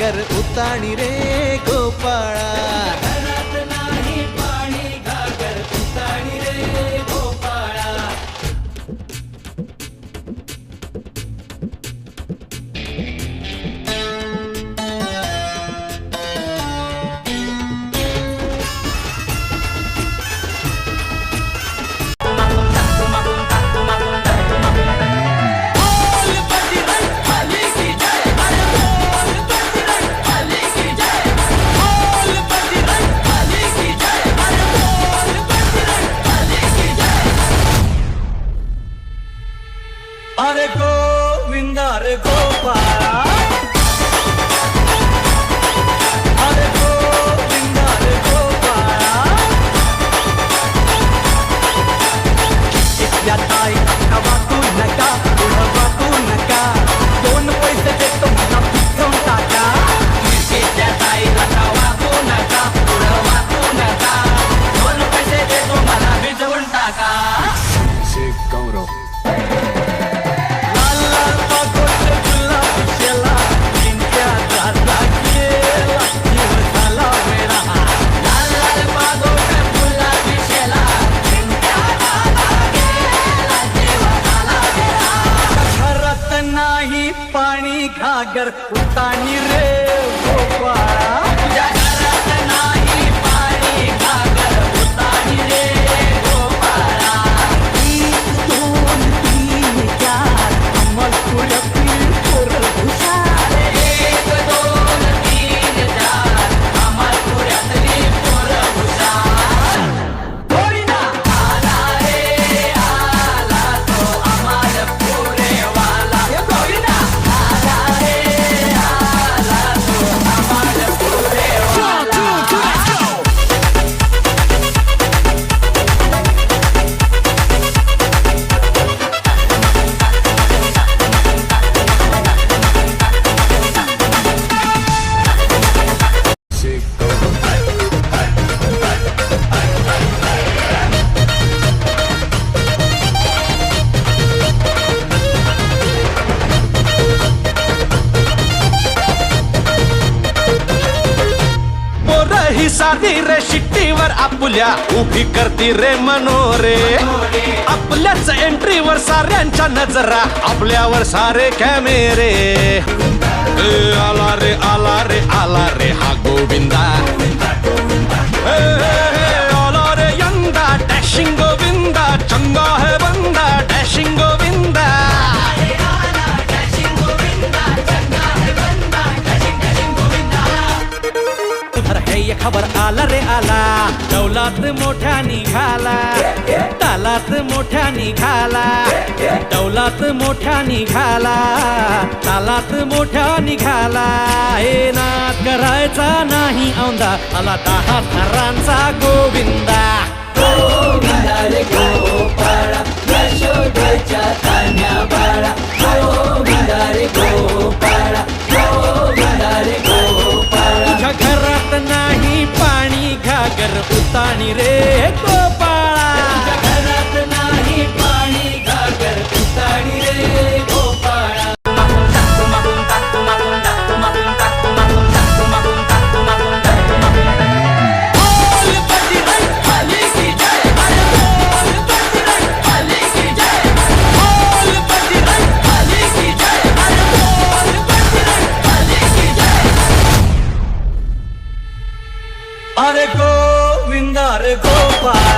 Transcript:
पाणी घागर उताणी रे अरे गोविंदा रे गोपाळा घागर उतानी रे गोपाळा. तुझ्या घरात नाही पाणी घागर उतानी रे गोपाळा. एक दोन तीन चार अंमल पुऱ्यातील साधी रे शिट्टीवर आपल्या. उभी करती रे मनोरे. आपल्याच एंट्रीवर साऱ्यांच्या नजरा. आपल्यावर सारे कॅमेरे. आला रे आला रे आला रे हा गोविंदा. खबर आला रे आला. डौलात मोठ्या निघाला. तालात मोठ्या निघाला. डौलात मोठ्या निघाला. तालात मोठ्या निघाला. हे नाद करायचा नाही औंदा. आला दहा थरांचा गोविंदा. गोविंदा रे गोपाळा पाणी घागर उताणी अरे गोविंदा रे गोपाळा